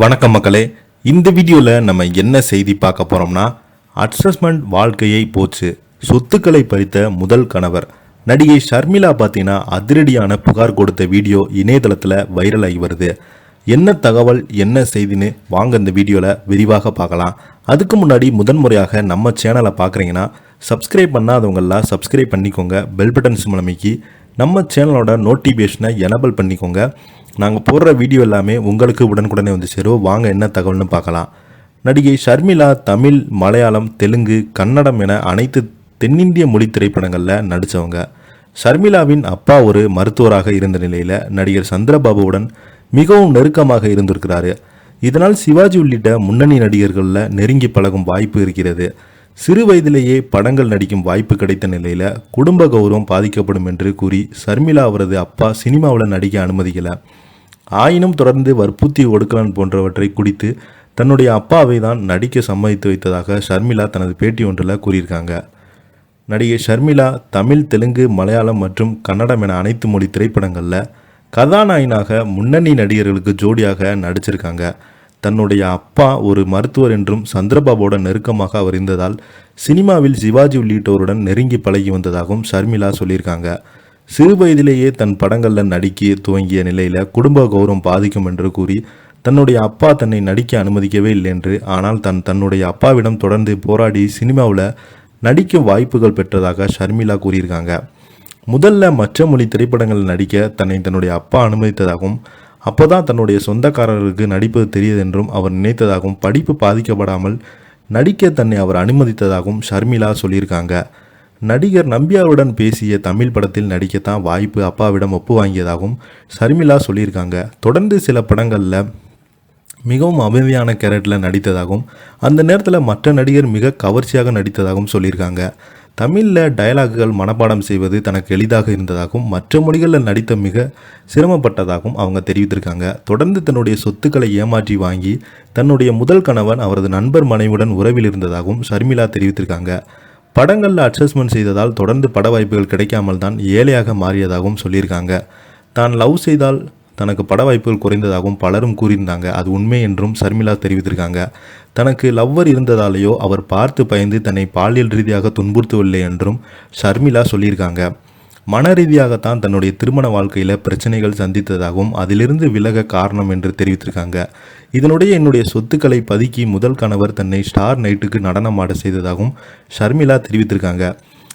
வணக்கம் மக்களே. இந்த வீடியோவில் நம்ம என்ன செய்தி பார்க்க போகிறோம்னா அட்ரஸ்மெண்ட் வாழ்க்கையை போச்சு. சொத்துக்களை பறித்த முதல் கணவர். நடிகை ஷர்மிளா பார்த்தீங்கன்னா அதிரடியான புகார் கொடுத்த வீடியோ இணையதளத்தில் வைரல் ஆகி வருது. என்ன தகவல் என்ன செய்தின்னு வாங்க இந்த வீடியோவில் விரிவாக பார்க்கலாம். அதுக்கு முன்னாடி முதன்முறையாக நம்ம சேனலை பார்க்குறீங்கன்னா சப்ஸ்கிரைப் பண்ணாதவங்கெல்லாம் சப்ஸ்கிரைப் பண்ணிக்கோங்க. பெல் பட்டன்ஸ் மூலமைக்கு நம்ம சேனலோட நோட்டிஃபிகேஷனை எனபிள் பண்ணிக்கோங்க. நாங்கள் போடுற வீடியோ எல்லாமே உங்களுக்கு உடனுக்குடனே வந்து சேரும். வாங்க என்ன தகவல்னு பார்க்கலாம். நடிகை ஷர்மிளா தமிழ் மலையாளம் தெலுங்கு கன்னடம் என அனைத்து தென்னிந்திய மொழி திரைப்படங்களில் நடித்தவங்க ஷர்மிளாவின் அப்பா ஒரு மருத்துவராக இருந்த நிலையில் நடிகர் சந்திரபாபுவுடன் மிகவும் நெருக்கமாக இருந்திருக்கிறாரு. இதனால் சிவாஜி உள்ளிட்ட முன்னணி நடிகர்களில் நெருங்கி பழகும் வாய்ப்பு இருக்கிறது. சிறு வயதிலேயே படங்கள் நடிக்கும் வாய்ப்பு கிடைத்த நிலையில் குடும்ப கௌரவம் பாதிக்கப்படும் என்று கூறி ஷர்மிளா அவரது அப்பா சினிமாவில் நடிக்க அனுமதிக்கலை. ஆயினும் தொடர்ந்து வற்புத்தி ஒடுக்கலன் போன்றவற்றை குடித்து தன்னுடைய அப்பாவை தான் நடிக்க சம்மதித்து வைத்ததாக ஷர்மிளா தனது பேட்டி ஒன்றில் கூறியிருக்காங்க. நடிகை ஷர்மிளா தமிழ் தெலுங்கு மலையாளம் மற்றும் கன்னடம் என அனைத்து மொழி திரைப்படங்களில் கதாநாயகனாக முன்னணி நடிகர்களுக்கு ஜோடியாக நடிச்சிருக்காங்க. தன்னுடைய அப்பா ஒரு மருத்துவர் என்றும் சந்திரபாபுவோட நெருக்கமாக அவர் இருந்ததால் சினிமாவில் சிவாஜி உள்ளிட்டோருடன் நெருங்கி பழகி வந்ததாகவும் ஷர்மிளா சொல்லியிருக்காங்க. சிறு வயதிலேயே தன் படங்களில் நடிக்க துவங்கிய நிலையில் குடும்ப கௌரவம் பாதிக்கும் என்று கூறி தன்னுடைய அப்பா தன்னை நடிக்க அனுமதிக்கவே இல்லை என்று ஆனால் தன் தன்னுடைய அப்பாவிடம் தொடர்ந்து போராடி சினிமாவில் நடிக்க வாய்ப்புகள் பெற்றதாக ஷர்மிளா கூறியிருக்காங்க. முதல்ல மற்ற மொழி திரைப்படங்களில் நடிக்க தன்னை தன்னுடைய அப்பா அனுமதித்ததாகவும் அப்போதான் தன்னுடைய சொந்தக்காரருக்கு நடிப்பது தெரியுது என்றும் அவர் நினைத்ததாகவும் படிப்பு பாதிக்கப்படாமல் நடிக்க தன்னை அவர் அனுமதித்ததாகவும் ஷர்மிளா சொல்லியிருக்காங்க. நடிகர் நம்பியாருடன் பேசிய தமிழ் படத்தில் நடிக்கத்தான் வாய்ப்பு அப்பாவிடம் ஒப்பு வாங்கியதாகவும் ஷர்மிளா சொல்லியிருக்காங்க. தொடர்ந்து சில படங்களில் மிகவும் அமைதியான கேரக்டரில் நடித்ததாகவும் அந்த நேரத்தில் மற்ற நடிகர் மிக கவர்ச்சியாக நடித்ததாகவும் சொல்லியிருக்காங்க. தமிழில் டயலாக்குகள் மனப்பாடம் செய்வது தனக்கு எளிதாக இருந்ததாகவும் மற்ற மொழிகளில் நடித்த மிக சிரமப்பட்டதாகவும் அவங்க தெரிவித்திருக்காங்க. தொடர்ந்து தன்னுடைய சொத்துக்களை ஏமாற்றி வாங்கி தன்னுடைய முதல் கணவன் அவரது நண்பர் மனைவியுடன் உறவில் இருந்ததாகவும் ஷர்மிளா தெரிவித்திருக்காங்க. படங்களில் அட்ஜஸ்ட்மெண்ட் செய்ததால் தொடர்ந்து பட வாய்ப்புகள் கிடைக்காமல் தான் ஏழையாக மாறியதாகவும் சொல்லியிருக்காங்க. தான் லவ் செய்தால் தனக்கு பட வாய்ப்புகள் குறைந்ததாகவும் பலரும் கூறியிருந்தாங்க. அது உண்மை என்றும் ஷர்மிளா தெரிவித்திருக்காங்க. தனக்கு லவ்வர் இருந்ததாலேயோ அவர் பார்த்து பயந்து தன்னை பாலியல் ரீதியாக துன்புறுத்தவில்லை என்றும் ஷர்மிளா சொல்லியிருக்காங்க. மன ரீதியாகத்தான் தன்னுடைய திருமண வாழ்க்கையில் பிரச்சனைகள் சந்தித்ததாகவும் அதிலிருந்து விலக காரணம் என்று தெரிவித்திருக்காங்க. இதனுடைய என்னுடைய சொத்துக்களை பதுக்கி முதல் கணவர் தன்னை ஸ்டார் நைட்டுக்கு நடனமாட செய்ததாகவும் ஷர்மிளா தெரிவித்திருக்காங்க.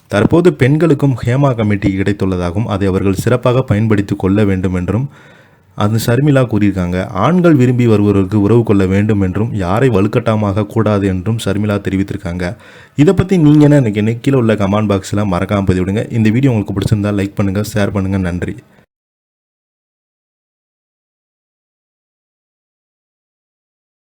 தற்போது பெண்களுக்கும் ஹேமா கமிட்டி கிடைத்துள்ளதாகவும் அதை அவர்கள் சிறப்பாக பயன்படுத்தி கொள்ள வேண்டும் என்றும் அது ஷர்மிளா கூறியிருக்காங்க. ஆண்கள் விரும்பி வருபவருக்கு உறவு கொள்ள வேண்டும் என்றும் யாரை வலுக்கட்டாமாக கூடாது என்றும் ஷர்மிளா தெரிவித்திருக்காங்க. இதை பற்றி நீங்கள் என்ன எனக்கு கீழே உள்ள கமெண்ட் பாக்ஸில் மறக்காமல் பதிவிடுங்க. இந்த வீடியோ உங்களுக்கு பிடிச்சிருந்தா லைக் பண்ணுங்கள் ஷேர் பண்ணுங்கள் நன்றி.